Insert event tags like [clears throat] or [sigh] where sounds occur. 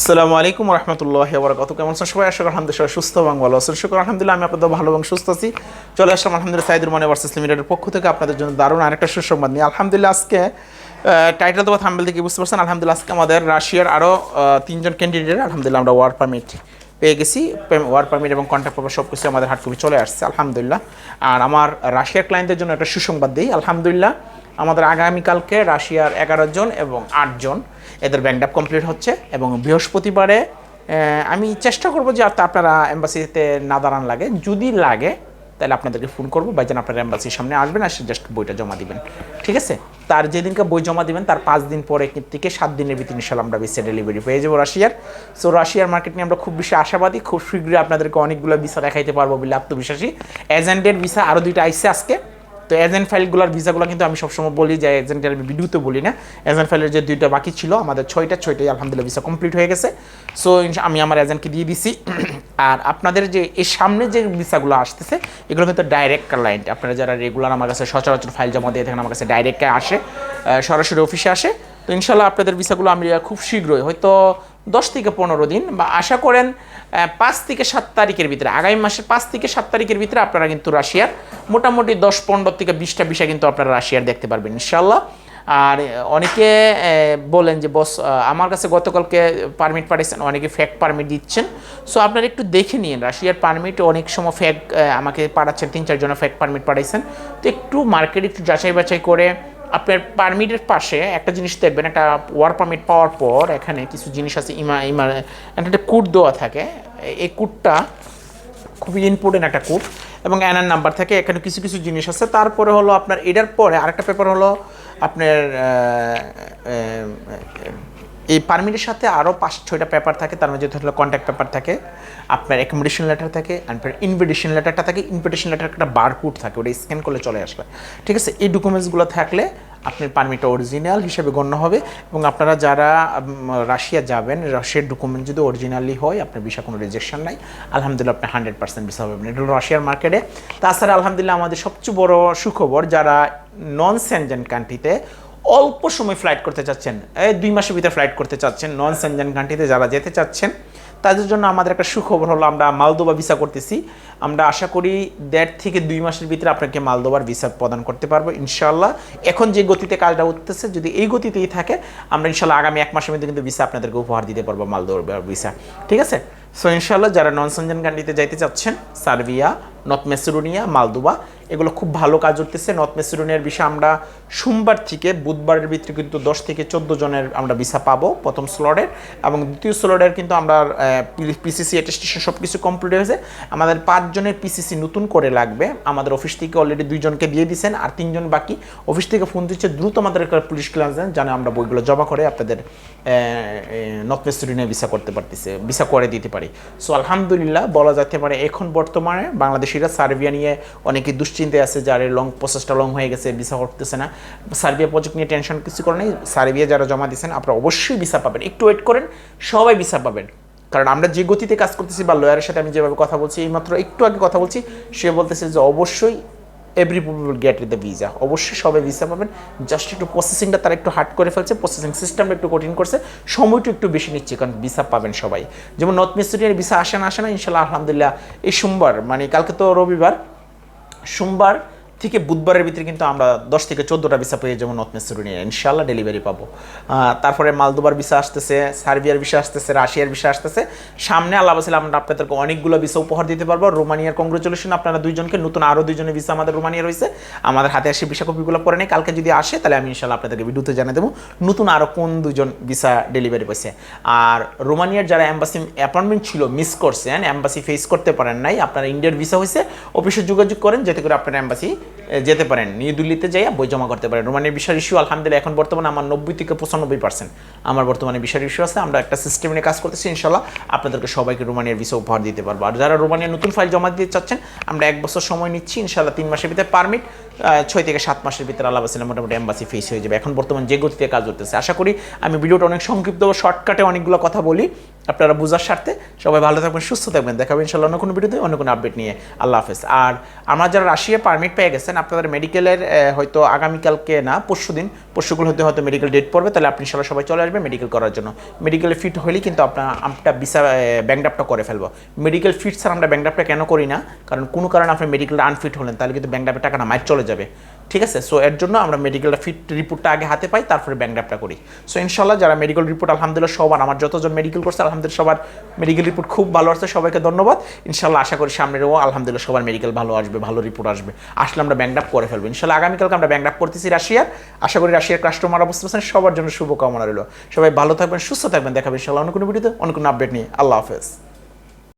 আসসালামু আলাইকুম রহমতুল্লাহ বরকত কেমন আছেন সবাই? আশা আলহামদুলিল্লাহ সবাই সুস্থ এবং ভালো আছেন। শুক্র আলহামদুলিল্লাহ, আমি আপনাদের ভালো এবং সুস্থ আছি। চলে আসলাম আলহামদুলিল্লাহ সাইদুর মানে ভার্সেস লিমিটেডের পক্ষ থেকে আপনাদের জন্য দারুণ আরেকটা সুসংবাদ নিয়ে। আলহামদুলিল্লাহ আজকে টাইটেল দেবো থাম্বেল থেকে বুঝতে পারছেন। আলহামদুলিল্লাহ আজকে আমাদের রাশিয়ার আরও তিনজন ক্যান্ডিডেট আলহামদুলিল্লাহ আমরা ওয়ার পারমিট পেয়ে গেছি। ওয়ার পারমিট এবং কন্ট্যাক্ট পেপার সব কিছু আমাদের হাট কপি চলে আসছে। আলহামদুলিল্লাহ। আর আমার রাশিয়ার ক্লায়েন্টদের জন্য একটা সুসংবাদ দিই। আলহামদুলিল্লাহ আমাদের আগামীকালকে রাশিয়ার এগারো জন এবং আটজন এদের ব্যাংক আপ কমপ্লিট হচ্ছে এবং বৃহস্পতিবারে আমি চেষ্টা করব যে আপনারা এম্বাসিতে না দাঁড়ান লাগে। যদি লাগে, তাহলে আপনাদেরকে ফোন করব। বাইজান আপনারা এম্বাসির সামনে আসবেন আর জাস্ট বইটা জমা দিবেন। ঠিক আছে? তার যেদিনকে বই জমা দিবেন, তার পাঁচ দিন পরে থেকে সাত দিনের ভিতরে ইনশাল্লাহ আমরা ভিসা ডেলিভারি পেয়ে যাব রাশিয়ার। সো রাশিয়ার মার্কেট নিয়ে আমরা খুব বেশি আশাবাদী। খুব শীঘ্রই আপনাদেরকে অনেকগুলো ভিসা দেখাইতে পারব বলে আত্মবিশ্বাসী। এজেন্টের ভিসা আরও দুইটা আইসে আজকে। তো এজেন্ট ফাইলগুলোর ভিসাগুলো কিন্তু আমি সবসময় বলি যে এজেন্টের আমি ভিডিওতে বলি না। এজেন্ট ফাইলের যে দুইটা বাকি ছিল, আমাদের ছয়টা, ছয়টাই আলহামদুলিল্লাহ ভিসা কমপ্লিট হয়ে গেছে। সো আমি আমার এজেন্টকে দিয়ে দিছি। [clears throat] আর আপনাদের যে এর সামনে যে ভিসাগুলো আসতেছে, এগুলো কিন্তু ডাইরেক্ট ক্লায়েন্ট আপনারা যারা রেগুলার আমার কাছে সচরাচর ফাইল জমা দিয়ে থাকেন, আমার কাছে ডাইরেক্টে আসে সরাসরি অফিসে আসে। তো ইনশাল্লাহ আপনাদের ভিসাগুলো আমি খুব শীঘ্রই, হয়তো দশ থেকে পনেরো দিন বা আশা করেন পাঁচ থেকে সাত তারিখের ভিতরে, আগামী মাসের পাঁচ থেকে সাত তারিখের ভিতরে আপনারা কিন্তু রাশিয়ার মোটামুটি দশ, পনেরো থেকে বিশটা বিষয় কিন্তু আপনারা রাশিয়ার দেখতে পারবেন ইনশাল্লাহ আর অনেকে বলেন যে, বস আমার কাছে গতকালকে পারমিট পাঠিয়েছেন অনেকে ফ্যাক পারমিট দিচ্ছেন। সো আপনারা একটু দেখে নিন, রাশিয়ার পারমিট অনেক সময় ফ্যাক আমাকে পাঠাচ্ছেন, তিন, চারজনের ফ্যাক পারমিট পাঠাইছেন। তো একটু মার্কেট একটু যাচাই বাছাই করে আপনার পারমিটের পাশে একটা জিনিস দেখবেন, একটা ওয়ার পারমিট পাওয়ার পর এখানে কিছু জিনিস আছে, ইমা ইমা, একটা কুট দেওয়া থাকে। এই কুটটা খুবই ইম্পর্টেন্ট একটা কুট এবং এনআর নাম্বার থাকে, এখানে কিছু কিছু জিনিস আছে। তারপরে হলো আপনার এটার পরে আরেকটা পেপার হলো আপনার এই পারমিটের সাথে আরও পাঁচ, ছয়টা পেপার থাকে, তার মধ্যে হলো কন্ট্যাক্ট পেপার থাকে, আপনার অ্যাকোমোডেশন লেটার থাকে আপনার ইনভিটেশন লেটারটা থাকে ইনভিটেশন লেটার একটা বারকোড থাকে, ওটা স্ক্যান করলে চলে আসবে ঠিক আছে? এই ডকুমেন্টসগুলো থাকলে আপনার পারমিটটা অরিজিনাল হিসেবে গণ্য হবে, এবং আপনারা যারা রাশিয়া যাবেন, রাশিয়ার ডকুমেন্ট যদি অরিজিনালি হয়, আপনার বিষয় কোনো রিজেকশন নাই, আলহামদুলিল্লাহ আপনি হান্ড্রেড পার্সেন্ট ভিসা হবে। এটা রাশিয়ার মার্কেটে তাছাড়া আলহামদুলিল্লাহ আমাদের সবচেয়ে বড় সুখবর, যারা নন সেনজেন কান্ট্রিতে অল্প সময় ফ্লাইট করতে চাচ্ছেন। এই দুই মাসের ভিতরে ফ্লাইট করতে চাচ্ছেন। নন সেনজেন কান্ট্রিতে যারা যেতে চাচ্ছেন, তাদের জন্য আমাদের একটা সুখবর হলো, আমরা মালদোবা ভিসা করতেছি। আমরা আশা করি দেড় থেকে দুই মাসের ভিতরে আপনাকে মালদোবার ভিসা প্রদান করতে পারব ইনশাল্লাহ এখন যে গতিতে কাজটা উঠতেছে, যদি এই গতিতেই থাকে, আমরা ইনশাল্লাহ আগামী এক মাসের মধ্যে কিন্তু ভিসা আপনাদেরকে উপহার দিতে পারব মালদোবার ভিসা ঠিক আছে? সো ইনশাল্লাহ যারা নন সেনজেন কান্ট্রিতে যাইতে চাচ্ছেন, সার্বিয়া নর্থ মেসিডোনিয়া মালদোবা এগুলো খুব ভালো কাজ করতেছে। নর্থ মেসিডোনিয়ার বিষয়ে আমরা সোমবার থেকে বুধবারের ভিতরে কিন্তু দশ থেকে চোদ্দ জনের আমরা ভিসা পাবো প্রথম স্লটের এবং দ্বিতীয় স্লটের কিন্তু আমরা পিসিসি অ্যাটেস্টেশন সব কিছু কমপ্লিট হয়েছে। আমাদের পাঁচজনের পিসিসি নতুন করে লাগবে। আমাদের অফিস থেকে অলরেডি দুইজনকে দিয়ে দিয়েছেন আর তিনজন বাকি। অফিস থেকে ফোন দিচ্ছে, দ্রুত আমাদের পুলিশ ক্লাস দেন জানে আমরা বইগুলো জমা করে আপনাদের নর্থ মেসিডোনিয়া ভিসা করতে পারতেছে, ভিসা করে দিতে পারি। সো আলহামদুলিল্লাহ, বলা যেতে পারে এখন বর্তমানে বাংলাদেশিরা সার্বিয়া নিয়ে অনেকে দুশ্চিন্তায় আছে, যার লং প্রসেসটা লং হয়ে গেছে ভিসা করতেছে না। সার্বিয়া প্রজেক্ট নিয়ে টেনশন কিছু করে নাই। সার্বিয়া যারা জমা দিয়েছেন, আপনারা অবশ্যই ভিসা পাবেন। একটু ওয়েট করেন, সবাই ভিসা পাবেন। কারণ আমরা যে গতিতে কাজ করতেছি বা লয়ারের সাথে আমি যেভাবে কথা বলছি, এইমাত্র একটু আগে কথা বলছি, সে বলতেছে যে অবশ্যই every people will get with the visa অবশ্যই সবাই ভিসা পাবেন। জাস্ট একটু প্রসেসিংটা তারা একটু হার্ড করে ফেলছে প্রসেসিং সিস্টেমটা একটু কঠিন করছে। সময়টা একটু বেশি নিচ্ছে, কারণ ভিসা পাবেন সবাই। যেমন নর্থ মিস্টুরিয়ার ভিসা আসে না আসে না ইনশাল্লাহ আলহামদুলিল্লাহ। এই সোমবার মানে কালকে তো রবিবার, সোমবার থেকে বুধবারের ভিতরে কিন্তু আমরা দশ থেকে চোদ্দোটা ভিসা পেয়ে যাব নর্থ মেসিডোনিয়া ইনশাল্লাহ ডেলিভারি পাবো। তারপরে মালদোবার ভিসা আসতেছে, সার্বিয়ার ভিসা আসতেছে, রাশিয়ার ভিসা আসতেছে। সামনে আল্লাহ বাসিল আমরা আপনাদেরকে অনেকগুলো ভিসা উপহার দিতে পারব। রোমানিয়ার কংগ্রেচুলেশন আপনারা দুইজনকে নতুন আরও দুইজনের ভিসা আমাদের রোমানিয়া রয়েছে। আমাদের হাতে আসে ভিসা কপিগুলো পরে নেই। কালকে যদি আসে, তাহলে আমি ইনশাল্লাহ আপনাদেরকে ভিডিওতে জানিয়ে দেবো নতুন আরও কোন দুজন ভিসা ডেলিভারি পেয়েছে আর রোমানিয়ার যারা অ্যাম্বাসি অ্যাপয়েন্টমেন্ট ছিল মিস করছেন অ্যাম্বাসি ফেস করতে পারেন নাই, আপনারা ইন্ডিয়ার ভিসা হয়েছে অফিসে যোগাযোগ করেন, যাতে করে আপনার অ্যাম্বাসি যেতে পারেন। নিউ দিল্লিতে যাইয়া বই জমা করতে পারেন। রোমানের বিষয় ইস্যু আলহামদুলিল্লাহ, এখন বর্তমানে আমার নব্বই থেকে পঁচানব্বই পার্সেন্ট আমার বর্তমানে বিষয় ইস্যু আছে। আমরা একটা সিস্টেম নিয়ে কাজ করতেছি ইনশাল্লাহ আপনাদেরকে সবাইকে রোমানিয়ার ভিসা উপহার দিতে পারব। আর যারা রোমানিয়ার নতুন ফাইল জমা দিতে চাচ্ছেন, আমরা এক বছর সময় নিচ্ছি ইনশাল্লাহ তিন মাসের ভিতরে পারমিট ছয় থেকে সাত মাসের ভিতরে আল্লাহ বাসিলাম মোটামুটি এম্বাসি ফেস হয়ে যাবে। এখন বর্তমান যে গতিতে কাজ করতেছে আশা করি আমি ভিডিওটা অনেক সংক্ষিপ্ত শর্টকাটে অনেকগুলো কথা বলি। আপনারা বোঝার স্বার্থে সবাই ভালো থাকবেন, সুস্থ থাকবেন। দেখাবেন ইনশাল্লাহ অন্য কোনো ভিডিওতে, অন্য কোনো আপডেট নিয়ে। আল্লাহ হাফেজ। আর আমরা যারা রাশিয়া পারমিট পেয়ে গেছেন, আপনাদের মেডিকেলের হয়তো আগামীকালকে না, পরশু দিন, পরশুগুলো হতে হয়তো মেডিকেল ডেট পড়বে, তাহলে আপনি ইনশাল্লাহ সবাই চলে আসবেন মেডিকেল করার জন্য। মেডিকেলে ফিট হলেই কিন্তু আপনার আমরা বিসা ব্যাংডাপটা করে ফেলব। মেডিকেল ফিট স্যার আমরা ব্যাংডাপটা কেন করি না? কারণ কোনো কারণে আপনি মেডিকেলটা আনফিট হলেন, তাহলে কিন্তু ব্যাংডাপের টাকাটা মাইট চলে যাবে। ঠিক আছে? সো এর জন্য আমরা মেডিকেলটা ফিট রিপোর্টটা আগে হাতে পাই, তারপরে ব্যাংডাপটা করি। সো ইনশাল্লাহ যারা মেডিকেল রিপোর্ট আলহামদুলিল্লাহ সবার, আমার যতজন মেডিকেল করছে, আলহামদুলিল্লাহ সবার মেডিকেল রিপোর্ট খুব ভালো আসছে সবাইকে ধন্যবাদ। ইনশাল্লাহ আশা করি সামনেরও আলহামদুলিল্লাহ সবার মেডিকেল ভালো আসবে, ভালো রিপোর্ট আসবে। আসলে আমরা ব্যাংডাপ করে ফেলব। ইনশাল্লাহ আগামীকালকে আমরা ব্যাংডাপ করতেছি রাশিয়ার। আশা করি রাশিয়ার কাস্টমার অবস্থা আছেন সবার জন্য শুভকামনা রইল। সবাই ভালো থাকবেন, সুস্থ থাকবেন। দেখাবেন ইনশাল্লাহ অন্য কোনো ভিডিওতে অন্য কোনো আপডেট নিয়ে। আল্লাহ হাফেজ।